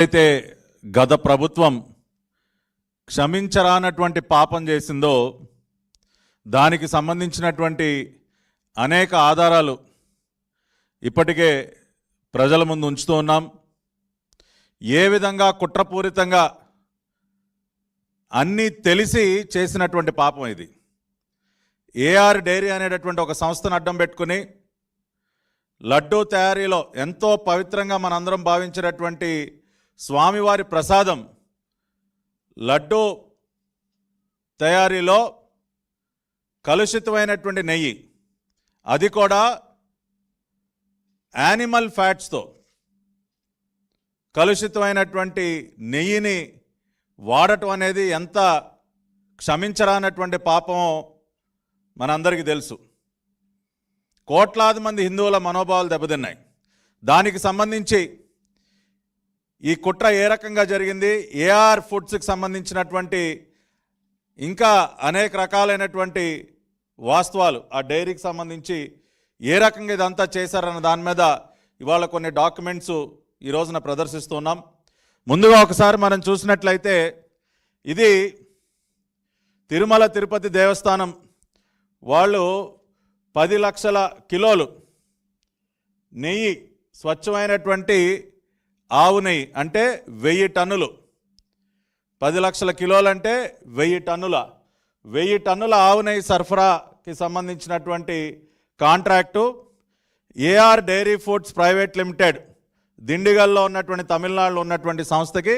అయితే గత ప్రభుత్వం క్షమించరానటువంటి పాపం చేసిందో దానికి సంబంధించినటువంటి అనేక ఆధారాలు ఇప్పటికే ప్రజల ముందు ఉంచుతూ ఉన్నాం. ఏ విధంగా కుట్రపూరితంగా అన్నీ తెలిసి చేసినటువంటి పాపం ఇది. ఏఆర్ డైరీ అనేటటువంటి ఒక సంస్థను అడ్డం పెట్టుకుని లడ్డూ తయారీలో ఎంతో పవిత్రంగా మనందరం భావించినటువంటి స్వామివారి ప్రసాదం లడ్డూ తయారీలో కలుషితమైనటువంటి నెయ్యి. అది కూడా యానిమల్ ఫ్యాట్స్తో కలుషితమైనటువంటి నెయ్యిని వాడటం అనేది ఎంత క్షమించరానటువంటి పాపమో మనందరికీ తెలుసు. కోట్లాది మంది హిందువుల మనోభావాలు దెబ్బతిన్నాయి. దానికి సంబంధించి ఈ కుట్ర ఏ రకంగా జరిగింది? ఏఆర్ ఫుడ్స్కి సంబంధించినటువంటి ఇంకా అనేక రకాలైనటువంటి వాస్తవాలు ఆ డైరీకి సంబంధించి ఏ రకంగా ఇదంతా చేశారన్న దాని మీద ఇవాళ కొన్ని డాక్యుమెంట్స్ ఈ రోజున ప్రదర్శిస్తున్నాం. ముందుగా ఒకసారి మనం చూసినట్లయితే ఇది తిరుమల తిరుపతి దేవస్థానం వాళ్ళు పది లక్షల కిలోలు నెయ్యి స్వచ్ఛమైనటువంటి ఆవు నెయ్యి అంటే వెయ్యి టన్నులు. పది లక్షల కిలోలు అంటే వెయ్యి టన్నుల. వెయ్యి టన్నుల ఆవు నెయ్యి సరఫరాకి సంబంధించినటువంటి contract AR dairy foods private limited దిండిగల్లో ఉన్నటువంటి తమిళనాడులో ఉన్నటువంటి సంస్థకి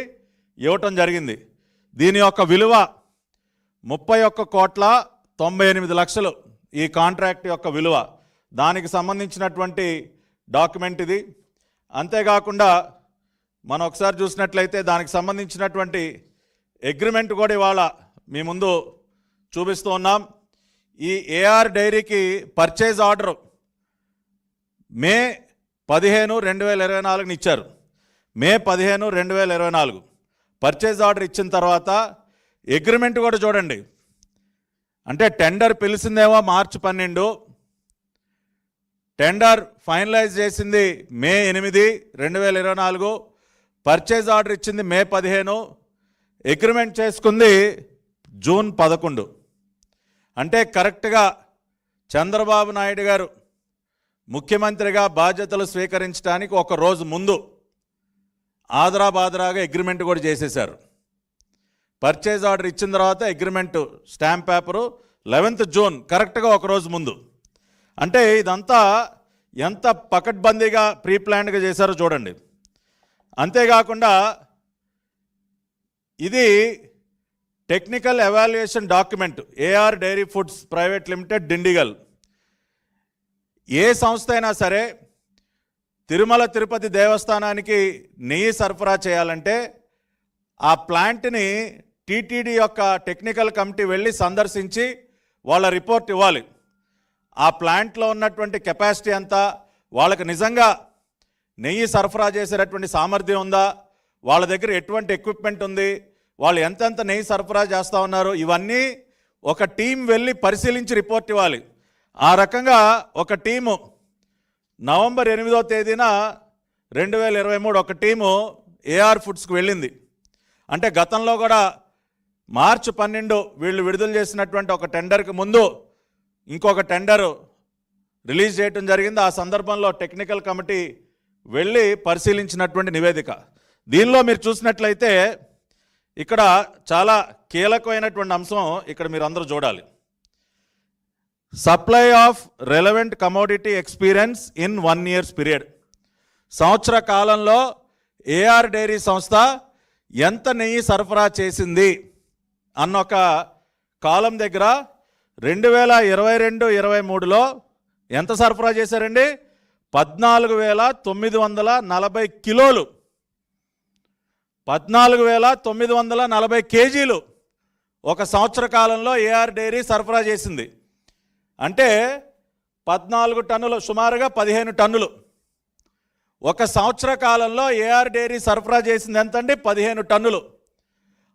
ఇవ్వటం జరిగింది. దీని యొక్క విలువ ముప్పై ఒక్క కోట్ల తొంభై ఎనిమిది లక్షలు ఈ కాంట్రాక్ట్ యొక్క విలువ. దానికి సంబంధించినటువంటి డాక్యుమెంట్ ఇది. అంతేకాకుండా మనం ఒకసారి చూసినట్లయితే దానికి సంబంధించినటువంటి అగ్రిమెంట్ కూడా ఇవాళ మీ ముందు చూపిస్తూ ఉన్నాం. ఈ ఏఆర్ డైరీకి పర్చేజ్ ఆర్డర్ మే పదిహేను రెండు వేల ఇరవై నాలుగుని ఇచ్చారు. మే పదిహేను రెండు వేల ఇరవై నాలుగు. పర్చేజ్ ఆర్డర్ ఇచ్చిన తర్వాత అగ్రిమెంట్ కూడా చూడండి. అంటే టెండర్ పిలిచిందేమో మార్చి పన్నెండు. టెండర్ ఫైనలైజ్ చేసింది మే ఎనిమిది రెండు వేల ఇరవై నాలుగు. పర్చేజ్ ఆర్డర్ ఇచ్చింది మే పదిహేను. అగ్రిమెంట్ చేసుకుంది జూన్ పదకొండు. అంటే కరెక్ట్గా చంద్రబాబు నాయుడు గారు ముఖ్యమంత్రిగా బాధ్యతలు స్వీకరించడానికి ఒక రోజు ముందు ఆదరా బాదరాగా అగ్రిమెంట్ కూడా చేసేశారు. పర్చేజ్ ఆర్డర్ ఇచ్చిన తర్వాత agreement stamp paper eleventh June కరెక్ట్గా ఒక రోజు ముందు. అంటే ఇదంతా ఎంత పకడ్బందీగా ప్రీప్లాన్డ్గా చేశారో చూడండి. అంతేకాకుండా ఇది technical evaluation document AR dairy foods private limited Dindigul. ఏ సంస్థ అయినా సరే తిరుమల తిరుపతి దేవస్థానానికి నెయ్యి సరఫరా చేయాలంటే ఆ ప్లాంట్ని టీటీడీ యొక్క టెక్నికల్ కమిటీ వెళ్ళి సందర్శించి వాళ్ళ రిపోర్ట్ ఇవ్వాలి. ఆ ప్లాంట్లో ఉన్నటువంటి కెపాసిటీ ఎంత వాళ్ళకి నిజంగా నెయ్యి సరఫరా చేసేటటువంటి సామర్థ్యం ఉందా? వాళ్ళ దగ్గర ఎటువంటి ఎక్విప్మెంట్ ఉంది? వాళ్ళు ఎంతెంత నెయ్యి సరఫరా చేస్తూ ఉన్నారు? ఇవన్నీ ఒక టీం వెళ్ళి పరిశీలించి రిపోర్ట్ ఇవ్వాలి. ఆ రకంగా ఒక టీము నవంబర్ ఎనిమిదో తేదీన రెండు వేల ఇరవై మూడు ఒక టీము ఏఆర్ ఫుడ్స్కి వెళ్ళింది. అంటే గతంలో కూడా మార్చి పన్నెండు వీళ్ళు విడుదల చేసినటువంటి ఒక టెండర్కి ముందు ఇంకొక టెండరు రిలీజ్ చేయటం జరిగింది. ఆ సందర్భంలో టెక్నికల్ కమిటీ వెళ్ళి పరిశీలించినటువంటి నివేదిక. దీనిలో మీరు చూసినట్లయితే ఇక్కడ చాలా కీలకమైనటువంటి అంశం ఇక్కడ మీరు అందరూ చూడాలి. Supply of relevant commodity experience in one years period. సంవత్సర కాలంలో ఏఆర్ డైరీ సంస్థ ఎంత నెయ్యి సరఫరా చేసింది అన్న ఒక కాలం దగ్గర రెండు వేల ఇరవై రెండు ఇరవై మూడులో ఎంత సరఫరా చేశారండి? పద్నాలుగు వేల తొమ్మిది వందల నలభై కిలోలు. పద్నాలుగు వేల తొమ్మిది వందల నలభై కేజీలు ఒక సంవత్సర కాలంలో ఏఆర్ డైరీ సరఫరా చేసింది. అంటే పద్నాలుగు టన్నులు సుమారుగా పదిహేను టన్నులు. ఒక సంవత్సర కాలంలో ఏఆర్ డైరీ సరఫరా చేసింది ఎంతండి? పదిహేను టన్నులు.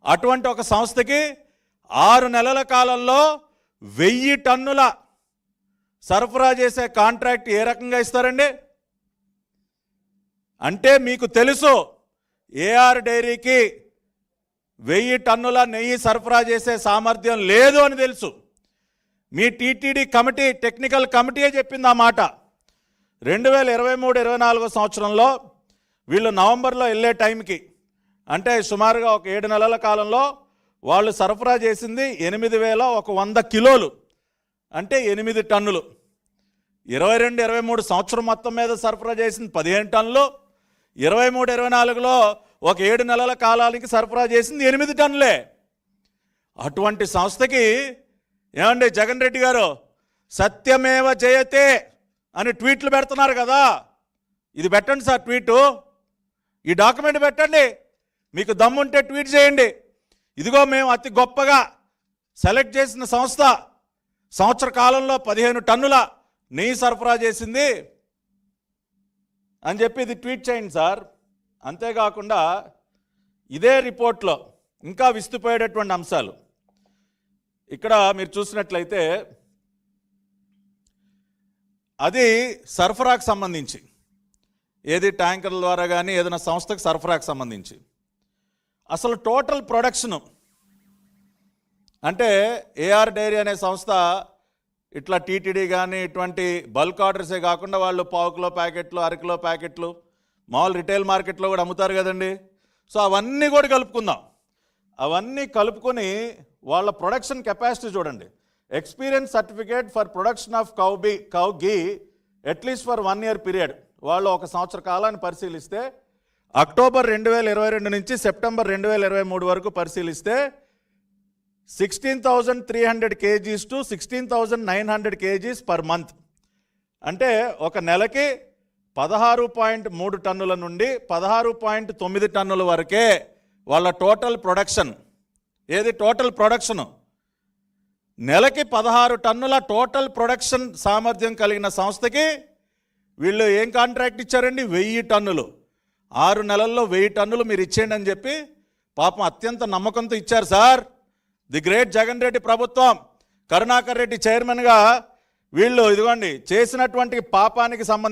అటువంటి ఒక సంస్థకి ఆరు నెలల కాలంలో వెయ్యి టన్నుల సరఫరా చేసే కాంట్రాక్ట్ ఏ రకంగా ఇస్తారండి? అంటే మీకు తెలుసు ఏఆర్ డైరీకి వెయ్యి టన్నుల నెయ్యి సరఫరా చేసే సామర్థ్యం లేదు అని తెలుసు. మీ టీటీడీ కమిటీ టెక్నికల్ కమిటీయే చెప్పింది ఆ మాట. రెండు వేల ఇరవై మూడు ఇరవై నాలుగో సంవత్సరంలో వీళ్ళు నవంబర్లో వెళ్ళే టైంకి అంటే సుమారుగా ఒక ఏడు నెలల కాలంలో వాళ్ళు సరఫరా చేసింది ఎనిమిది వేల ఒక వంద కిలోలు. అంటే ఎనిమిది టన్నులు. ఇరవై రెండు ఇరవై మూడు సంవత్సరం మొత్తం మీద సరఫరా చేసింది పదిహేను టన్నులు. ఇరవై మూడు ఇరవై నాలుగులో ఒక ఏడు నెలల కాలానికి సరఫరా చేసింది ఎనిమిది టన్నులే. అటువంటి సంస్థకి ఏమండి జగన్ రెడ్డి గారు సత్యమేవ జయతే అని ట్వీట్లు పెడుతున్నారు కదా. ఇది పెట్టండి సార్ ట్వీటు. ఈ డాక్యుమెంట్ పెట్టండి. మీకు దమ్ముంటే ట్వీట్ చేయండి. ఇదిగో మేము అతి గొప్పగా సెలెక్ట్ చేసిన సంస్థ. సంవత్సర కాలంలో పదిహేను టన్నుల నెయ్యి సరఫరా చేసింది అని చెప్పి ఇది ట్వీట్ చేయండి సార్. అంతేకాకుండా ఇదే రిపోర్ట్లో ఇంకా విస్తుపోయేటటువంటి అంశాలు. ఇక్కడ మీరు చూసినట్లయితే అది సరఫరాకు సంబంధించి ఏది ట్యాంకర్ల ద్వారా కానీ ఏదైనా సంస్థకు సరఫరాకు సంబంధించి. అసలు టోటల్ ప్రొడక్షను అంటే ఏఆర్ డైరీ అనే సంస్థ ఇట్లా టీటీడీ కానీ ఇటువంటి బల్క్ ఆర్డర్సే కాకుండా వాళ్ళు పావుకిలో ప్యాకెట్లు అరకిలో ప్యాకెట్లు మామూలు రిటైల్ మార్కెట్లో కూడా అమ్ముతారు కదండి. సో అవన్నీ కూడా కలుపుకుందాం. అవన్నీ కలుపుకొని వాళ్ళ ప్రొడక్షన్ కెపాసిటీ చూడండి. Experience certificate for production of cow bee cow ghee at least for one year period వాళ్ళు ఒక సంవత్సర కాలాన్ని పరిశీలిస్తే అక్టోబర్ రెండు వేల ఇరవై రెండు నుంచి సెప్టెంబర్ రెండు వేల ఇరవై మూడు వరకు పరిశీలిస్తే sixteen thousand three hundred KGs to sixteen thousand nine hundred KGs per month అంటే ఒక నెలకి పదహారు పాయింట్ మూడు టన్నుల నుండి పదహారు పాయింట్ తొమ్మిది టన్నుల వరకే వాళ్ళ టోటల్ ప్రొడక్షన్ ఏది టోటల్ ప్రొడక్షన్ నెలకి పదహారు టన్నుల టోటల్ ప్రొడక్షన్ సామర్థ్యం కలిగిన సంస్థకి వీళ్ళు ఏం కాంట్రాక్ట్ ఇచ్చారండి? వెయ్యి టన్నులు. ఆరు నెలల్లో వెయ్యి టన్నులు మీరు ఇచ్చేయండి అని చెప్పి పాపం అత్యంత నమ్మకంతో ఇచ్చారు sir. The great Jagan Reddy ప్రభుత్వం. కరుణాకర్ రెడ్డి చైర్మన్గా వీళ్ళు ఇదిగోండి చేసినటువంటి పాపానికి సంబంధించి